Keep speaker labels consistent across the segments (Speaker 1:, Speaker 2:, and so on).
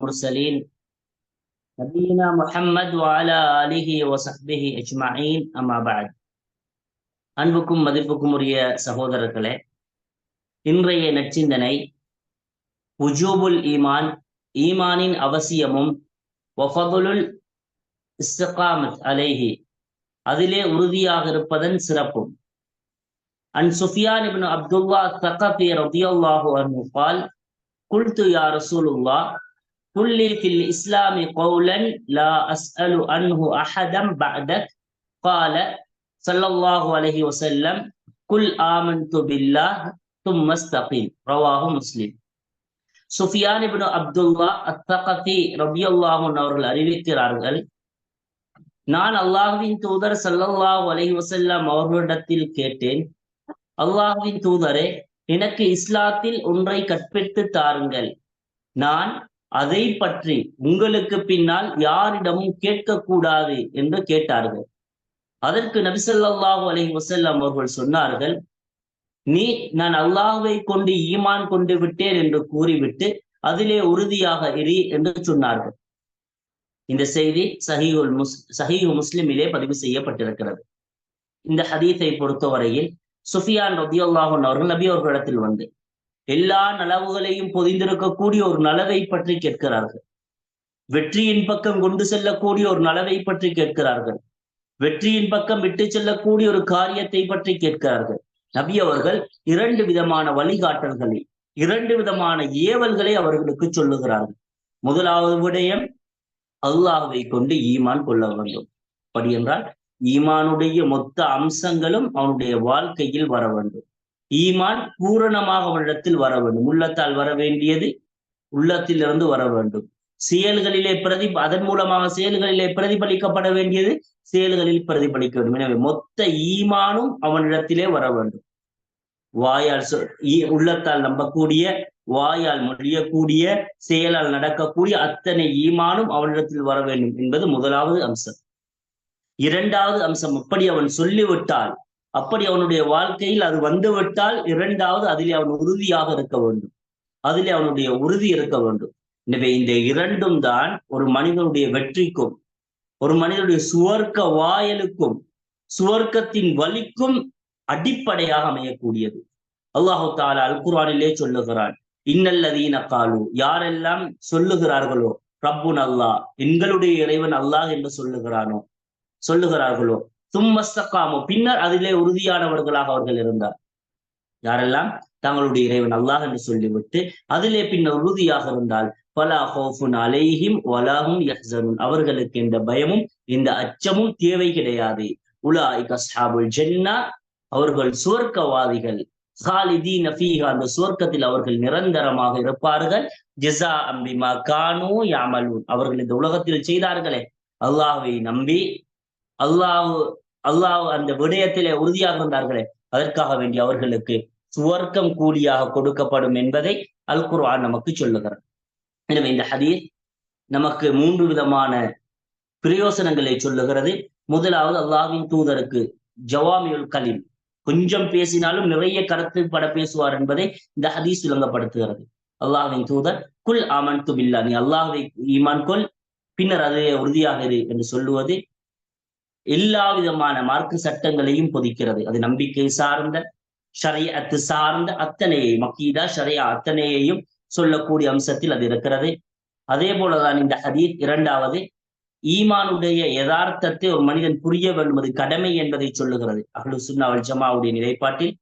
Speaker 1: المرسلين نبينا محمد وعلى آله وصحبه أجمعين أما بعد அன்புக்கும் மதிப்புக்கும் உரிய சகோதரர்களே இன்றைய நச்சிந்தனை உஜூபுல் ஈமான் ஈமானின் அவசியமும் வஃபதுலுல் இஸ்திகாமத் அலைஹி அதிலே உறுதியாக இருப்பதன் சிறப்பும் அன் சுஃபியான் இப்னு அப்துல்லா தகபி ரதியல்லாஹு அன்ஹு قال قلت يا رسول الله قل لي في الإسلام قولا لا أسأل عنه أحدا بعدك قال صلى الله عليه وسلم قل آمنت بالله ثم استقيم رواه مسلم சுஃபியான் இப்னு அப்துல்லா அத்தகதி ரபியல்லாஹு அவர்கள் அறிவிக்கிறார்கள் நான் அல்லாஹுவின் தூதர் சல்லல்லாஹு அலைஹி வஸல்லம் அவர்களிடத்தில் கேட்டேன் அல்லாஹுவின் தூதரே எனக்கு இஸ்லாத்தில் ஒன்றை கற்பித்து தாருங்கள் நான் அதை பற்றி உங்களுக்கு பின்னால் யாரிடமும் கேட்கக்கூடாது என்று கேட்டார்கள். அதற்கு நபிசல்லாஹு அலஹி வசல்லாம் அவர்கள் சொன்னார்கள் நீ நான் அல்லாஹுவை கொண்டு ஈமான் கொண்டு விட்டேன் என்று கூறிவிட்டு அதிலே உறுதியாக இரு என்று சொன்னார்கள். இந்த செய்தி சஹீஹுல் முஸ் சஹீஹு முஸ்லிமிலே பதிவு செய்யப்பட்டிருக்கிறது. இந்த ஹதீஸை பொறுத்தவரையில் சுஃபியான் ரபியுல்லாஹன் அவர்கள் நபி அவர்களிடத்தில் வந்து எல்லா நலவுகளையும் பொதிந்திருக்கக்கூடிய ஒரு நலவை பற்றி கேட்கிறார்கள். வெற்றியின் பக்கம் கொண்டு செல்லக்கூடிய ஒரு நலவை பற்றி கேட்கிறார்கள். வெற்றியின் பக்கம் விட்டு செல்லக்கூடிய ஒரு காரியத்தை பற்றி கேட்கிறார்கள். நபி அவர்கள் இரண்டு விதமான வழிகாட்டல்களை இரண்டு விதமான ஏவல்களை அவர்களுக்கு சொல்லுகிறார்கள். முதலாவது விடயம் அல்லாஹுவை கொண்டு ஈமான் கொள்ள வேண்டும். அப்படி என்றால் ஈமானுடைய மொத்த அம்சங்களும் அவனுடைய வாழ்க்கையில் வர வேண்டும். ஈமான் பூரணமாக அவரிடத்தில் வர வேண்டும். உள்ளத்தால் வர வேண்டியது உள்ளத்திலிருந்து வர வேண்டும். செயல்களிலே பிரதி அதன் மூலமாக செயல்களிலே பிரதிபலிக்கப்பட வேண்டியது செயல்களில் பிரதிபலிக்க வேண்டும். எனவே மொத்த ஈமானும் அவனிடத்திலே வர வேண்டும். வாயால் உள்ளத்தால் நம்பக்கூடிய வாயால் மொழியக்கூடிய செயலால் நடக்கக்கூடிய அத்தனை ஈமானும் அவனிடத்தில் வர வேண்டும் என்பது முதலாவது அம்சம். இரண்டாவது அம்சம் அப்படி அவன் சொல்லிவிட்டால் அப்படி அவனுடைய வாழ்க்கையில் அது வந்துவிட்டால் இரண்டாவது அதிலே அவன் உறுதியாக இருக்க வேண்டும். அதிலே அவனுடைய உறுதி இருக்க வேண்டும். எனவே இந்த இரண்டும் தான் ஒரு மனிதனுடைய வெற்றிக்கும் ஒரு மனிதனுடைய சுவர்க்க வாயலுக்கும் சுவர்க்கத்தின் வலிக்கும் அடிப்படையாக அமையக்கூடியது. அல்லாஹு தாலா அல் குரானிலே சொல்லுகிறான் இன்னல்லதீன காலு. யாரெல்லாம் சொல்லுகிறார்களோ ரப்புன் அல்லாஹ். எங்களுடைய இறைவன் அல்லாஹ் என்று சொல்லுகிறானோ சொல்லுகிறார்களோ தும்மஸ்தக்காமோ பின்னர் அதிலே உறுதியானவர்களாக அவர்கள் இருந்தார். யாரெல்லாம்? தங்களுடைய இறைவன் அல்லாஹ் என்று சொல்லிவிட்டு அதிலே பின்னர் உறுதியாக இருந்தால் பலா ஹோஃபுன் அலைஹிம் வலாஹும் யஹ்சனும் அவர்களுக்கு இந்த பயமும் இந்த அச்சமும் தேவை கிடையாது. உலா கஸ்ஹாபுல் ஜென்னா. அவர்கள் சுவர்க்கவாதிகள். ஹாலிதி நஃபீஹா அந்த சுவர்க்கத்தில் அவர்கள் நிரந்தரமாக இருப்பார்கள். ஜெசா அம்பிமா கானு யாமலூன் அவர்கள் இந்த உலகத்தில் செய்தார்களே. அல்லாஹை நம்பி அல்லாஹ் அல்லாஹ் அந்த விடயத்திலே உறுதியாக இருந்தார்களே அதற்காக வேண்டி அவர்களுக்கு சுவர்க்கம் கூலியாக கொடுக்கப்படும் என்பதை அல் குர்ஆன் நமக்கு சொல்லுகிறார். எனவே இந்த ஹதீஸ் நமக்கு மூன்று விதமான பிரயோசனங்களை சொல்லுகிறது. முதலாவது அல்லாவின் தூதருக்கு ஜவாமியுல் கலீம். கொஞ்சம் பேசினாலும் நிறைய கருத்து பட பேசுவார் என்பதை இந்த ஹதீஸ் விளங்கப்படுத்துகிறது. அல்லாஹின் தூதர் குல் ஆமன் துபில்லா நீ அல்லாஹை ஈமான் கொல் பின்னர் அது உறுதியாக இரு என்று சொல்லுவது எல்லா விதமான மார்க்க சட்டங்களையும் பொதிக்கிறது. அது நம்பிக்கை சார்ந்த ஷரையத்து சார்ந்த அத்தனையை மக்கீதா ஷரையா அத்தனையையும் சொல்லக்கூடிய அம்சத்தில் அது இருக்கிறது. அதே போலதான் இந்த ஹதீத் இரண்டாவது ஈமானுடைய யதார்த்தத்தை ஒரு மனிதன் புரிய வேண்டும். அது கடமை என்பதை சொல்லுகிறது. அஹ்லு சுன்னாவல் ஜமாவுடைய நிலைப்பாட்டில்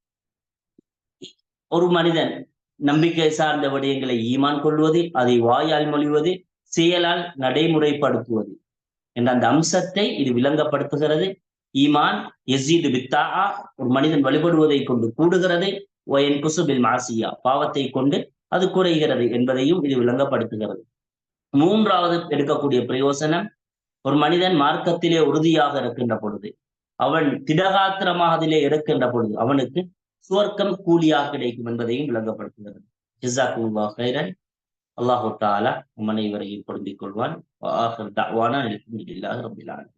Speaker 1: ஒரு மனிதன் நம்பிக்கை சார்ந்த விடயங்களை ஈமான் கொள்வது அதை வாயால் மொழிவது செயலால் நடைமுறைப்படுத்துவது. என்ற அந்த அம்சத்தை இது விளங்கப்படுத்துகிறது. ஈமான் எஸ்ஜிது பித்தா ஒரு மனிதன் வழிபடுவதை கொண்டு கூடுகிறது. ஒயன் குசுபில் மாசியா பாவத்தை கொண்டு அது குறைகிறது என்பதையும் இது விளங்கப்படுத்துகிறது. மூன்றாவது எடுக்கக்கூடிய பிரயோசனம் ஒரு மனிதன் மார்க்கத்திலே உறுதியாக இருக்கின்ற பொழுது அவன் திடகாத்திரமாக அதிலே இருக்கின்ற பொழுது அவனுக்கு சுவர்க்கம் கூலியாக கிடைக்கும் என்பதையும் விளங்கப்படுத்துகிறது. ஜிசாக்குல்லா ஹைரன் அல்லாஹு தாலா அனைவரையும் பொருந்திக் கொள்வான். ரபிலான